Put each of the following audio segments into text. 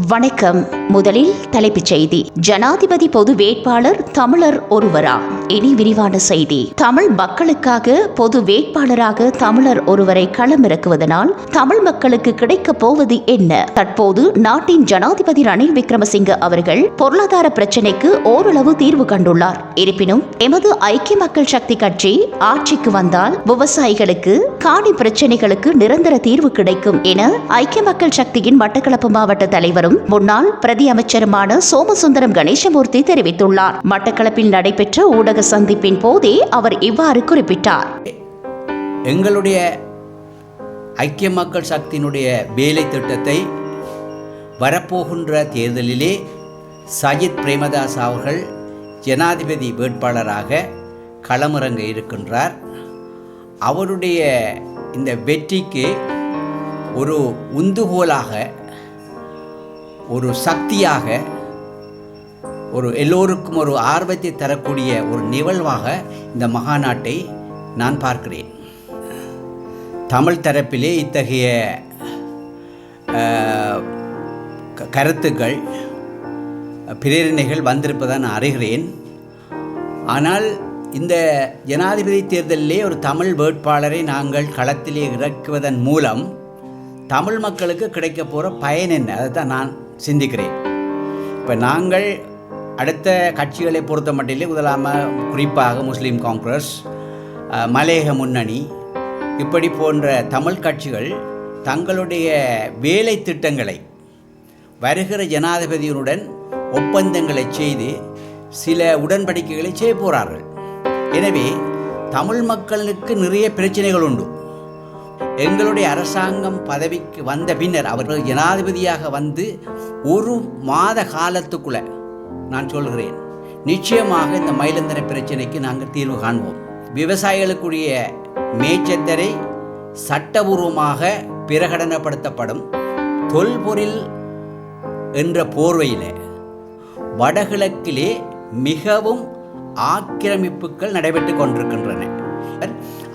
வணக்கம். முதலில் தலைப்புச் செய்தி. ஜனாதிபதி பொது வேட்பாளர் தமிழர் ஒருவரா? இனி விரிவான செய்தி. தமிழ் மக்களுக்காக பொது வேட்பாளராக தமிழர் ஒருவரை களமிறக்குவதனால் தமிழ் மக்களுக்கு கிடைக்கப் போவது என்ன? தற்போது நாட்டின் ஜனாதிபதி ரணில் விக்ரமசிங்க அவர்கள் பொருளாதார பிரச்சினைக்கு ஓரளவு தீர்வு கண்டுள்ளார். இருப்பினும் எமது ஐக்கிய மக்கள் சக்தி கட்சி ஆட்சிக்கு வந்தால் விவசாயிகளுக்கு காணி பிரச்சினைகளுக்கு நிரந்தர தீர்வு கிடைக்கும் என ஐக்கிய மக்கள் சக்தியின் மட்டக்களப்பு மாவட்ட தலைவர் தலைவரும் முன்னாள் பிரதி அமைச்சருமான சோமசுந்தரம் கணேசமூர்த்தி தெரிவித்துள்ளார். மட்டக்களப்பில் நடைபெற்ற ஊடக சந்திப்பின் போதே அவர் இவ்வாறு குறிப்பிட்டார். எங்களுடைய ஐக்கிய மக்கள் சக்தியினுடைய வேலை திட்டத்தை வரப்போகின்ற தேர்தலிலே சஜித் பிரேமதாஸ் அவர்கள் ஜனாதிபதி வேட்பாளராக களமிறங்க இருக்கின்றார். அவருடைய இந்த வெற்றிக்கு ஒரு உந்துகோலாக ஒரு சக்தியாக ஒரு எல்லோருக்கும் ஒரு ஆர்வத்தை தரக்கூடிய ஒரு நிகழ்வாக இந்த மகாநாட்டை நான் பார்க்கிறேன். தமிழ் தரப்பிலே இத்தகைய க- கருத்துக்கள் பிரேரணைகள் வந்திருப்பதை நான் அறிகிறேன். ஆனால் இந்த ஜனாதிபதி தேர்தலிலே ஒரு தமிழ் வேட்பாளரை நாங்கள் களத்திலே இறக்குவதன் மூலம் தமிழ் மக்களுக்கு கிடைக்க போகிற பயன் என்ன? அதை தான் நான் சிந்திக்கிறேன். இப்போ நாங்கள் அடுத்த கட்சிகளை பொறுத்த மட்டிலே முதலாமல் குறிப்பாக முஸ்லீம் காங்கிரஸ் மலையக முன்னணி இப்படி போன்ற தமிழ் கட்சிகள் தங்களுடைய வேலை திட்டங்களை வருகிற ஜனாதிபதியினுடன் ஒப்பந்தங்களை செய்து சில உடன்படிக்கைகளை செய்ய போகிறார்கள் எனவே தமிழ் மக்களுக்கு நிறைய பிரச்சனைகள் உண்டு. எங்களுடைய அரசாங்கம் பதவிக்கு வந்த பின்னர் அவர்கள் ஜனாதிபதியாக வந்து ஒரு மாத காலத்துக்குள்ள நான் சொல்கிறேன். நிச்சயமாக இந்த மயிலந்தர பிரச்சனைக்கு நாங்கள் தீர்வு காண்போம். விவசாயிகளுக்குரிய மேச்சத்தரை சட்டபூர்வமாக பிரகடனப்படுத்தப்படும் தொல்பொருள் என்ற போர்வையில் வடகிழக்கிலே மிகவும் ஆக்கிரமிப்புகள் நடைபெற்று கொண்டிருக்கின்றன.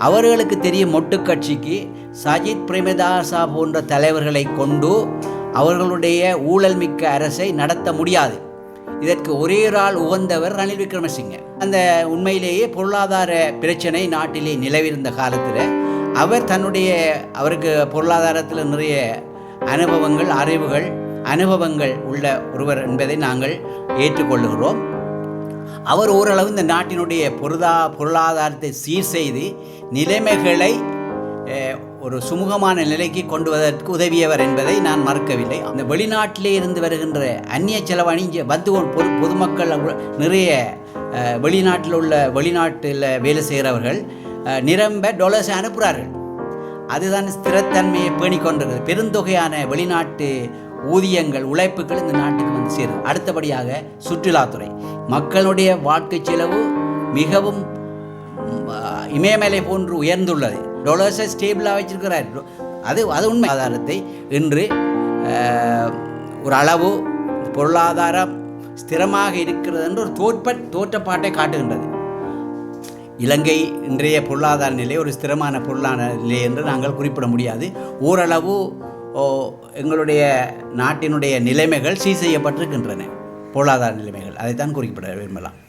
அவர்களுக்கு தெரியும் மொட்டு கட்சிக்கு சஜித் பிரேமதாசா போன்ற தலைவர்களை கொண்டு அவர்களுடைய ஊழல் மிக்க அரசை நடத்த முடியாது. இதற்கு ஒரே ஆள் உகந்தவர் ரணில் விக்ரமசிங்க. அந்த உண்மையிலேயே பொருளாதார பிரச்சனை நாட்டிலே நிலவிருந்த காலத்தில் அவர் தன்னுடைய அவருக்கு பொருளாதாரத்தில் நிறைய அனுபவங்கள் அறிவுகள் அனுபவங்கள் உள்ள ஒருவர் என்பதை நாங்கள் ஏற்றுக்கொள்ளுகிறோம். அவர் ஓரளவு இந்த நாட்டினுடைய பொருளா பொருளாதாரத்தை சீர் செய்து நிலைமைகளை ஒரு சுமூகமான நிலைக்கு கொண்டு வருவதற்கு உதவியவர் என்பதை நான் மறக்கவில்லை. அந்த வெளிநாட்டிலே இருந்து வருகின்ற அந்நிய செலவணி வந்து பொது பொதுமக்கள் நிறைய அஹ், வெளிநாட்டில் உள்ள வெளிநாட்டில் வேலை செய்கிறவர்கள் அஹ், நிரம்ப டொலர்ஸ் அனுப்புகிறார்கள். அதுதான் ஸ்திரத்தன்மையை பேணிக்கொண்டிருக்கிறது. பெருந்தொகையான வெளிநாட்டு ஊதியங்கள் உழைப்புகள் இந்த நாட்டுக்கு வந்து சேரும். அடுத்தபடியாக சுற்றுலாத்துறை. மக்களுடைய வாழ்க்கை செலவு மிகவும் இமயமலை போன்று உயர்ந்துள்ளது. டொலர்ஸை ஸ்டேபிளாக வச்சிருக்கிறார். அது அது உண்மை. ஆதாரத்தை இன்று ஒரு அளவு பொருளாதாரம் ஸ்திரமாக இருக்கிறது என்று ஒரு தோற்ப தோற்றப்பாட்டை காட்டுகின்றது. இலங்கை இன்றைய பொருளாதார நிலை ஒரு ஸ்திரமான பொருளாதார நிலை என்று நாங்கள் குறிப்பிட முடியாது. ஓரளவு எங்களுடைய நாட்டினுடைய நிலைமைகள் சீர் செய்யப்பட்டிருக்கின்றன. பொருளாதார நிலைமைகள். அதைத்தான் குறிப்பிட விரும்பலாம்.